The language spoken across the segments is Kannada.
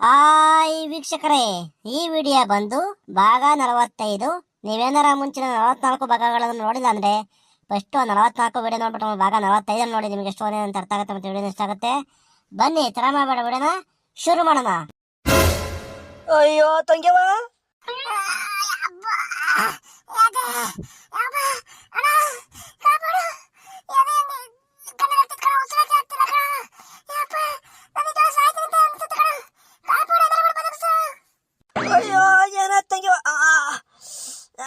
ಹಾಯ್ ವೀಕ್ಷಕರೇ ಈ ವಿಡಿಯೋ ಬಂದು ಭಾಗ ನಲವತ್ತೈದು ನೀವೇನಾರ ಮುಂಚಿನ ನಲವತ್ನಾಲ್ಕು ಭಾಗಗಳನ್ನು ನೋಡಿಲ್ಲ ಅಂದ್ರೆ ಫಸ್ಟ್ ನಲವತ್ನಾಲ್ಕು ವಿಡಿಯೋ ನೋಡ್ಬಿಟ್ಟು ಭಾಗ ನಲವತ್ತೈದನ್ನು ನೋಡಿ ನಿಮಗೆ ಸ್ಟೋರಿ ಅಂತ ಅರ್ಥ ಆಗುತ್ತೆ ಮತ್ತೆ ವಿಡಿಯೋ ಇಷ್ಟ ಆಗುತ್ತೆ ಬನ್ನಿ ತರ ಮಾಡಬೇಡ ವಿಡಿಯೋನ ಶುರು ಮಾಡೋಣ ಅಯ್ಯೋ ತಂಗ್ಯವ ಅಯ್ಯೋ ಏನ ತಂಗ್ಯವ ಆ,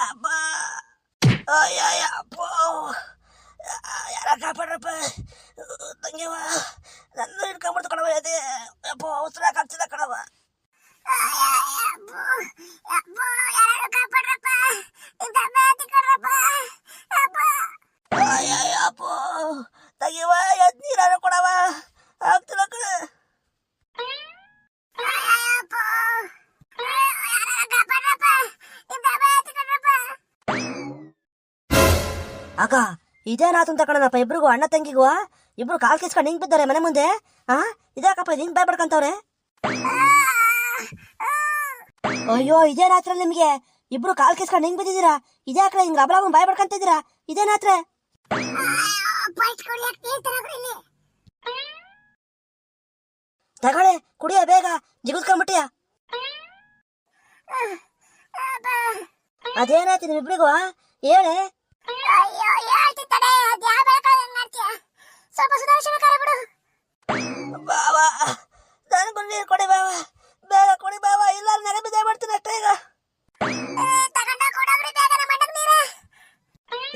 ಅಬ್ಬ. ಅಯ್ಯಯ್ಯ, ಅಪ್ಪೋ. ಆ, ಯಾರ ಕಾಪಾಡ್ರಪ್ಪ ತಂಗಿವ ನನ್ನ ಹಿಡ್ಕೊಂಬಿಡ್ತು ಕಣವ ಅದೇ ಅಪ್ಪ ಉಸಿರಾಕಾಗ್ತಿಲ್ಲ ಕಣವ ಅಕ್ಕ ಇದೇನಾತು ಅಂತ ಇಬ್ರಿಗೂ ಅಣ್ಣ ತಂಗಿಗೂ ಇಬ್ರು ಕಾಲ್ ಕಿಸ್ಕೊಂಡು ಹಿಂಗ್ ಬಿದ್ದಾರೆ ಮನೆ ಮುಂದೆ, ಆ? ಇದ್ಯಾಕಪ್ಪ ಹಿಂಗ್ ಬಾಯ್ ಬಡ್ಕಂತವ್ರೆ? ಅಯ್ಯೋ, ಇದೇನಾತ್ರ ನಿಮ್ಗೆ? ಇಬ್ರು ಕಾಲ್ ಕಿಸ್ಕೊಂಡು ಹಿಂಗ್ ಬಿದ್ದಿದ್ದೀರಾ? ಇದ್ಯಾಕ್ರೆ ಹಿಂಗ್ ಅಬಲ ಬಾಯ್ ಬಡ್ಕಂತಿದ್ದೀರಾ? ಇದೇನಾತ್ರೆ? ತಗೊಳ್ಳಿ, ಕುಡಿಯ ಬೇಗ, ಜಿಗುತ್ಕೊಂಡ್ಬಿಟ್ಟಿಯ? ಅದೇನಾಯ್ತು ನಿಮ್ಮಿಬ್ರಿಗೂ ಹೇಳೆ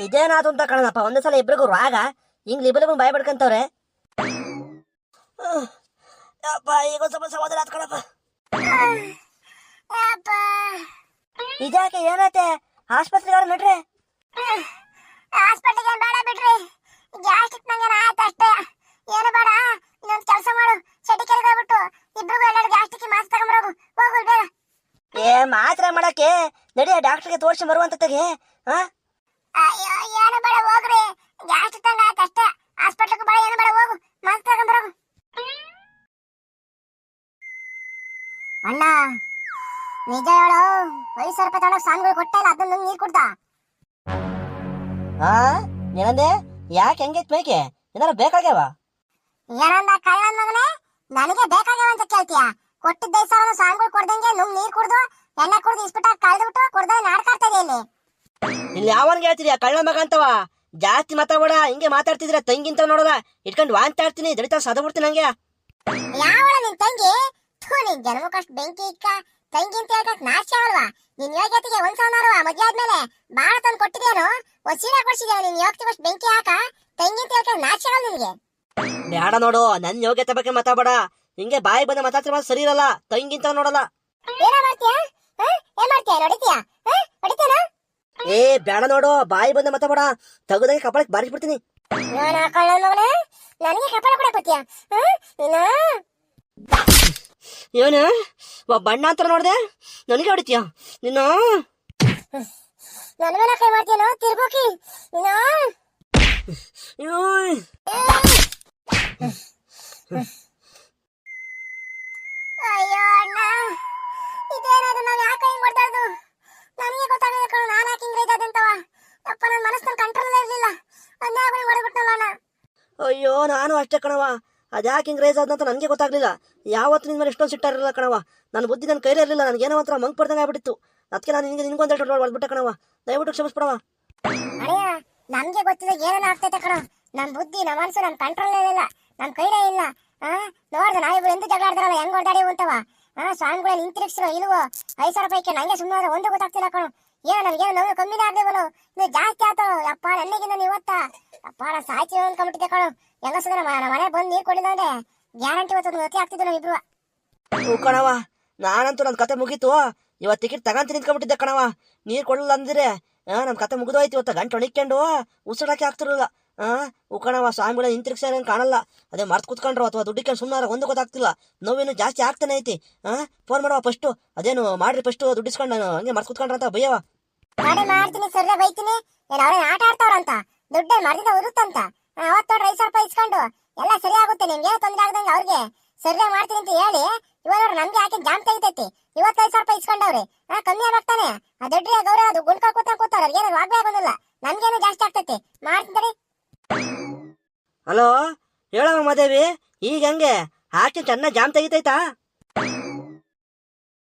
ಇದೇನಾತು ಅಂತ ಕಣನಪ್ಪ ಒಂದೇ ಸಲ ಇಬ್ರಿಗೂ ರಾಗ ಹಿಂಗ್ ಲಿಬಲಿಬ್ ಬಾಯ್ ಬಡ್ಕಂತವ್ರೆ ಈಗ ಸ್ವಲ್ಪ ಸಮಾಧಾನ ಕಣಪ್ಪ. ಅಪ್ಪ ಇದ್ಯಾಕೆ ಏನೈತೆ ಆಸ್ಪತ್ರೆಗೆ ಬಿಡ್ರಿ ಹಾಸ್ಪಿಟ್ಲಿಗೆ ಬೇಡ ಬಿಡ್ರಿ. ಗ್ಯಾಸ್ಟ್ರಿಕ್ ನಂಗೆ ಆಯ್ತು ಅಷ್ಟೇ. ಏನು ಬೇಡ ಇನ್ನೊಂದು ಕೆಲಸ ಮಾಡು. ಚಟಿ ಕೆರೆಗೆ ಹೋಗ್ಬಿಟ್ಟು ಇಬ್ರಿಗೂ ಎಲ್ಲರೂ ಗ್ಯಾಸ್ಟ್ರಿಕ್ ಮಾಸ್ ತಗೊಂಬರೋಗು. ಹೋಗು ಬೇಡ ಏ ಮಾತ್ರ ಮಾಡಕ್ಕೆ ನಡಿಯ ಡಾಕ್ಟರ್ಗೆ ತೋರಿಸಿ ಬರುವಂತ ತೆಗೆ ಹಾ ಏನು ಬೇಡ ಹೋಗ್ರಿ. ಗ್ಯಾಸ್ ಆಯ್ತು ಅಷ್ಟೇ. ಹಾಸ್ಪಿಟ್ಲಿಗೆ ಬೇಡ ಏನು ಬೇಡ ಹೋಗು. ಮಾಸ್ ತಗೊಂಬರೋಗು ಅಣ್ಣ ನಿಜ ಹೇಳು ಐದು ಸಾವಿರ ರೂಪಾಯಿ ತಗೊಂಡು ಸ್ವಾಮಿಗಳು ಕೊಟ್ಟ ಇಲ್ಲ ಅದನ್ನ ನೀರು ಕುಡ್ದ. ಹಾ ಏನಂದೆ? ಯಾಕೆ ಹೆಂಗೈತ್ ಮೇಕೆ? ಏನಾರ ಬೇಕಾಗ್ಯಾವ? ಏನಂದ ಕಳ್ಳನ್ ಮಗನೇ? ನನಗೆ ಬೇಕಾಗ್ಯಾವ ಅಂತ ಕೇಳ್ತೀಯ? ಕೊಟ್ಟಿದ್ದ ಐದು ಸಾವಿರ ಸ್ವಾಮಿಗಳು ಕೊಡ್ದಂಗೆ ನುಂಗ್ ನೀರು ಕುಡ್ದು ಎಣ್ಣೆ ಕುಡ್ದು ಇಸ್ಬಿಟ್ಟ ಕಳ್ದ್ಬಿಟ್ಟು ಕುಡ್ದ ನಾಡ್ಕಾಡ್ತಾ ಇದೆ ಇಲ್ಲಿ. ಇಲ್ಲಿ ಯಾವನ್ ಹೇಳ್ತೀರಿ? ಆ ಕಳ್ಳ ಮಗ ಅಂತವ. ಜಾಸ್ತಿ ಮಾತಾಡ ಹಿಂಗೆ ಮಾತಾಡ್ತಿದ್ರೆ ತಂಗಿಂತ ನೋಡದ. ಇಟ್ಕೊಂಡು ವಾಂತ ಆಡ್ತೀನಿ ದಡಿತ ಸದ ಬಿಡ್ತೀನಿ ಹಂಗೆ ಯಾವಳ ನಿನ್ ತಂಗಿ? ಥೂ ನಿನ್ ಜನ್ಮಕ್ಕಷ್ಟು ಬೆಂಕಿ ಇಕ್ಕ. ತಂಗಿ ಅಂತ ಹೇಳ್ಕಕ್ ನಾಶ ಅಲ್ವಾ ನಿನ್ ಯೋಗ್ಯತೆಗೆ ಒಂದ್ ಸಾವಿರ ಮದ್ವೆ ಆದ್ಮೇಲೆ ಬಾಳ ತಂದು ಕೊಟ್ಟಿದ್ಯಾನು? ಒಂದ್ ಸೀರೆ ಕೊಡ್ಸಿದ್ಯಾ ನಿನ್ ಯೋಗ್ಯತೆಗೆ ಬೆಂಕಿ ಹಾಕ? ತಂಗಿ ಅಂತ ಹೇಳ್ಕಕ್ ನಾಶ ಆಗಲ್ಲ ನಿನ್ಗೆ. ಬೇಡ ನೋಡು ನನ್ ಯೋಗ್ಯತೆ ಬಗ್ಗೆ ಮಾತಾಡ ಹಿಂಗೆ ಬಾಯಿ ಬಂದ ಮಾತಾಡ್ತಿರ ಸರಿ ಇರಲ್ಲ ತಂಗಿಂತ ನೋಡಲ್ಲ. ಏನ ಮಾಡ್ತೀಯ? ಹ್ಮ್ ಏನ್ ಮಾಡ್ತೀಯ? ಹ್ಮ್ ಹೊಡಿತೀನ ಏ ಬೇಡ ನೋಡು ಬಾಯಿ ಬಂದ ಮತ್ತೆ ತಗದಂಗೆ ಕಪಾಳಕ್ಕೆ ಬಾರಿಸ್ಬಿಡ್ತೀನಿ. ನಾನು ಬಿಡ್ತೀನಿ ಮಗನೇ? ನನಗೆ ಕಪಾಳ ಕೂಡ ಬತ್ತೀಯ ನೀನು? ಏನು? ಒಬ್ಬ ಬಣ್ಣ ಅಂತ ನೋಡ್ದೆ? ನನಗೆ ಹೊಡಿತೀಯ? ನಿನ್ನ ನನ್ನ ಮೇಲೆ ಕೈ ಮಾಡ್ತೀಯನೋ? ತಿರ್ಬೋಕಿ ನೀನು? ಅಯ್ಯೋ, ಅಯ್ಯೋ ಅಣ್ಣ ಇದೇನದು? ನಾವ್ ಯಾಕೆ ಹಿಂಗ್ ಮಾಡ್ತಾ ಇದ್ದು ನನಗೆ ಗೊತ್ತಾಗಲ್ಲ ಕಣೋ ನಾನು ಯಾಕೆ ಅಪ್ಪ ನನ್ನ ಮನಸ್ಸಲ್ಲಿ ಕಂಟ್ರೋಲ್ ಇರಲಿಲ್ಲ. ಅಯ್ಯೋ ನಾನು ಅಷ್ಟೇ ಕಣವ ಅದ್ಯಾಕೆ ಹಿಂಗ್ ರೇಸ್ ಆದಂತ ನನಗೆ ಗೊತ್ತಾಗ್ಲಿಲ್ಲ. ಯಾವತ್ತು ನಿನ್ನ ಮೇಲೆ ಎಷ್ಟೊಂದು ಸಿಟ್ಟಾರಿರಲಿಲ್ಲ ಕಣವ ನನ್ನ ಬುದ್ಧಿ ನನ್ನ ಕೈಲೇ ಇರಲಿಲ್ಲ. ನನಗೇನೋ ಒಂಥರ ಮಂಗ್ ಪಡ್ದಂಗೆ ಆಗ್ಬಿಟ್ಟಿತ್ತು. ಅದಕ್ಕೆ ನಾನು ನಿನಗೆ ನಿನ್ಗೊಂದು ಎರಡು ಹೊಡ್ಬಿಟ್ಟೆ ಕಣವ ದಯವಿಟ್ಟು ಕ್ಷಮಿಸ್ಬಿಡವ ಅಯ್ಯ ನಮ್ಗೆ ಗೊತ್ತಿಲ್ಲ ಏನೇನು ಆಗ್ತೈತೆ ಕಣ. ನನ್ನ ಬುದ್ಧಿ ನಮ್ಮ ಮನಸ್ಸು ನನ್ನ ಕಂಟ್ರೋಲ್ ಇಲ್ಲ ನನ್ನ ಕೈಲೇ ಇಲ್ಲ. ನೋಡ್ದೆ ನಾವಿಬ್ರು ಎಂತ ಜಗಳ ಆಡ್ತಾರಲ್ಲ ಹೆಂಗ್ ಹೊಡೆದಾಡಿ ಅಂತವ ಹಾ ಸ್ವಾಮಿಗಳು ನಿಂತಿರಿಸಿರೋ ಇಲ್ವೋ. ಐದು ಸಾವಿರ ರೂಪಾಯಿ ನಂಗೆ ಸುಮ್ಮನೆ ಒಂದು ಗೊತ್ತಾಗ್ತಿಲ್ಲ ಕಣೋ. ಏನೋ ನಮ್ಗೆ ನೋವು ಕಮ್ಮಿನೇ ಆಗ್ದೇವಲ್ಲ ಇನ್ನು ಜಾಸ್ತಿ ಆತೋ ಅಪ್ಪ ನನಗಿಂತ ನೀವು ಇವತ್ತ. ಅಪ್ಪ ನಾ ಸಾಯ್ತಿ ಅನ್ಕೊಂಡ್ಬಿಟ್ಟಿದ್ದೆ ಕಣು. ಎಲ್ಲ ನಮ್ಮ ಮನೆ ಬಂದು ನೀರು ಕೊಡಿಲ್ಲ ಅಂದ್ರೆ ಗ್ಯಾರಂಟಿ ಇವತ್ತು ಗತಿ ಆಗ್ತಿದ್ದೆ ಹ್ಞೂ ಕಣವ ನಾನಂತೂ ನನ್ನ ಕತೆ ಮುಗೀತು. ಇವತ್ತು ಟಿಕೆಟ್ ತಗಂತ ನಿಂತ್ಕೊಂಡ್ಬಿಟ್ಟಿದ್ದೆ ಕಣವ ನೀರು ಕೊಡಲ್ಲ ಅಂದ್ರೆ ನಮ್ಮ ಕತೆ ಮುಗಿದೋಯ್ತು. ಇವತ್ತು ಗಂಟು ಹೊಣಿಕೊಂಡು ಉಸಿರಾಕೆ ಆಗ್ತಿರಲಿಲ್ಲ. ಉಕಣವ ಸ್ವಾಮಿಗಳ ಹಿಂತಿರುಗ್ಸ ಕಾಣಲ್ಲ. ಅದೇ ಮರ್ತ್ ಕುತ್ಕೊಂಡ್ರು ಅಥವಾ ದುಡ್ಡಿಕೊಂಡು ಸುಮ್ಮನೆ ಒಂದು ಗೊತ್ತಾಗ್ತಿಲ್ಲ. ನೋವೇನು ಜಾಸ್ತಿ ಆಗ್ತಾನೆ ಐತಿ. ಫೋನ್ ಮಾಡವ ಫಸ್ಟು ಅದೇನು ಮಾಡ್ರಿ ಫಸ್ಟು ದುಡ್ಡಿಸ್ಕೊಂಡು ನಾನು ಹಂಗೆ ಮರ್ತ್ ಕುತ್ಕೊಂಡ್ರ ಅಂತ ಭಯವ. ಮಾಡಿ ಮಾಡ್ತೀನಿ ಬೈತಿನಿ ಬೈತೀನಿ. ಏನ್ ಅವ್ರೇನ್ ಆಟ ಆಡ್ತಾವ್ರಂತ? ದುಡ್ಡೇ ಮರ್ದಿಂದ ಉರುತ್ತಂತ ಅವತ್ತು ಐದು ಸಾವಿರ ಇಸ್ಕೊಂಡು ಎಲ್ಲ ಸರಿ ಆಗುತ್ತೆ ನಿಮ್ಗೆ ತೊಂದ್ರೆ ಆಗದಂಗೆ ಅವ್ರಿಗೆ. ಸರ್ರೆ ಮಾಡ್ತೀನಿ ಅಂತ ಹೇಳಿ, ಇವಾಗ ನೋಡ್ರಿ ನಮ್ಗೆ ಹಾಕಿ ಜಾಮ್ ತೆಗಿತೈತಿ? ಇವತ್ತೈದು ಸಾವಿರ ರೂಪಾಯಿ ಇಸ್ಕೊಂಡವ್ರಿ. ಹಾ ಕಮ್ಮಿ ಆಗ್ತಾನೆ ಆ ದೊಡ್ಡ ಗೌರ ಅದು ಗುಂಡ್ಕಾ ಕೂತ ಕೂತಾರ ಏನಾದ್ರು ವಾಗ್ಬೇ ಬಂದಿಲ್ಲ ನಮ್ಗೇನು ಜಾಸ್ತಿ ಆಗ್ತೈತಿ. ಮಾಡ್ತೀನಿ ಹಲೋ, ಹೇಳಮ್ಮ ಮಾದೇವಿ, ಈಗ ಹೆಂಗೆ? ಹಾಕಿ ಚೆನ್ನಾಗಿ ಜಾಮ್ ತೆಗಿತೈತಾ?